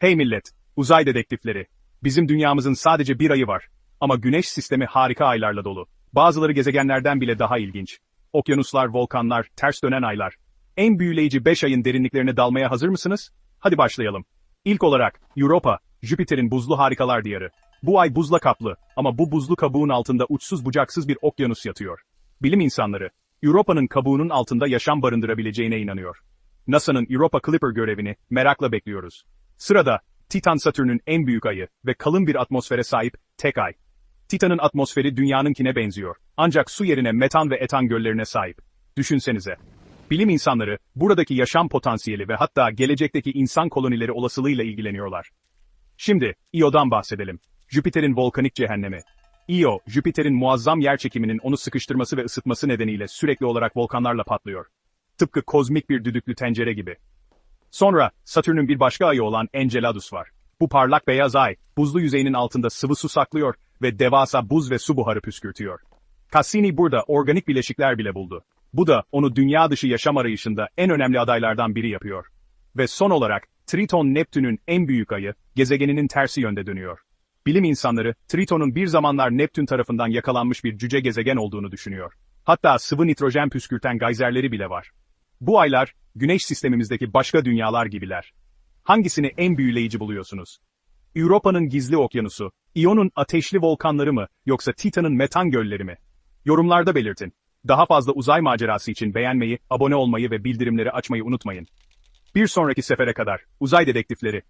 Hey millet, uzay dedektifleri. Bizim dünyamızın sadece bir ayı var. Ama güneş sistemi harika aylarla dolu. Bazıları gezegenlerden bile daha ilginç. Okyanuslar, volkanlar, ters dönen aylar. En büyüleyici 5 ayın derinliklerine dalmaya hazır mısınız? Hadi başlayalım. İlk olarak, Europa, Jüpiter'in buzlu harikalar diyarı. Bu ay buzla kaplı ama bu buzlu kabuğun altında uçsuz bucaksız bir okyanus yatıyor. Bilim insanları, Europa'nın kabuğunun altında yaşam barındırabileceğine inanıyor. NASA'nın Europa Clipper görevini merakla bekliyoruz. Sırada, Titan Satürn'ün en büyük ayı ve kalın bir atmosfere sahip tek ay. Titan'ın atmosferi dünyanınkine benziyor. Ancak su yerine metan ve etan göllerine sahip. Düşünsenize. Bilim insanları, buradaki yaşam potansiyeli ve hatta gelecekteki insan kolonileri olasılığıyla ilgileniyorlar. Şimdi, Io'dan bahsedelim. Jüpiter'in volkanik cehennemi. Io, Jüpiter'in muazzam yerçekiminin onu sıkıştırması ve ısıtması nedeniyle sürekli olarak volkanlarla patlıyor. Tıpkı kozmik bir düdüklü tencere gibi. Sonra, Satürn'ün bir başka ayı olan Enceladus var. Bu parlak beyaz ay, buzlu yüzeyinin altında sıvı su saklıyor ve devasa buz ve su buharı püskürtüyor. Cassini burada organik bileşikler bile buldu. Bu da onu dünya dışı yaşam arayışında en önemli adaylardan biri yapıyor. Ve son olarak, Triton Neptün'ün en büyük ayı, gezegeninin tersi yönde dönüyor. Bilim insanları, Triton'un bir zamanlar Neptün tarafından yakalanmış bir cüce gezegen olduğunu düşünüyor. Hatta sıvı nitrojen püskürten gayzerleri bile var. Bu aylar, güneş sistemimizdeki başka dünyalar gibiler. Hangisini en büyüleyici buluyorsunuz? Europa'nın gizli okyanusu, İyon'un ateşli volkanları mı, yoksa Titan'ın metan gölleri mi? Yorumlarda belirtin. Daha fazla uzay macerası için beğenmeyi, abone olmayı ve bildirimleri açmayı unutmayın. Bir sonraki sefere kadar, uzay dedektifleri,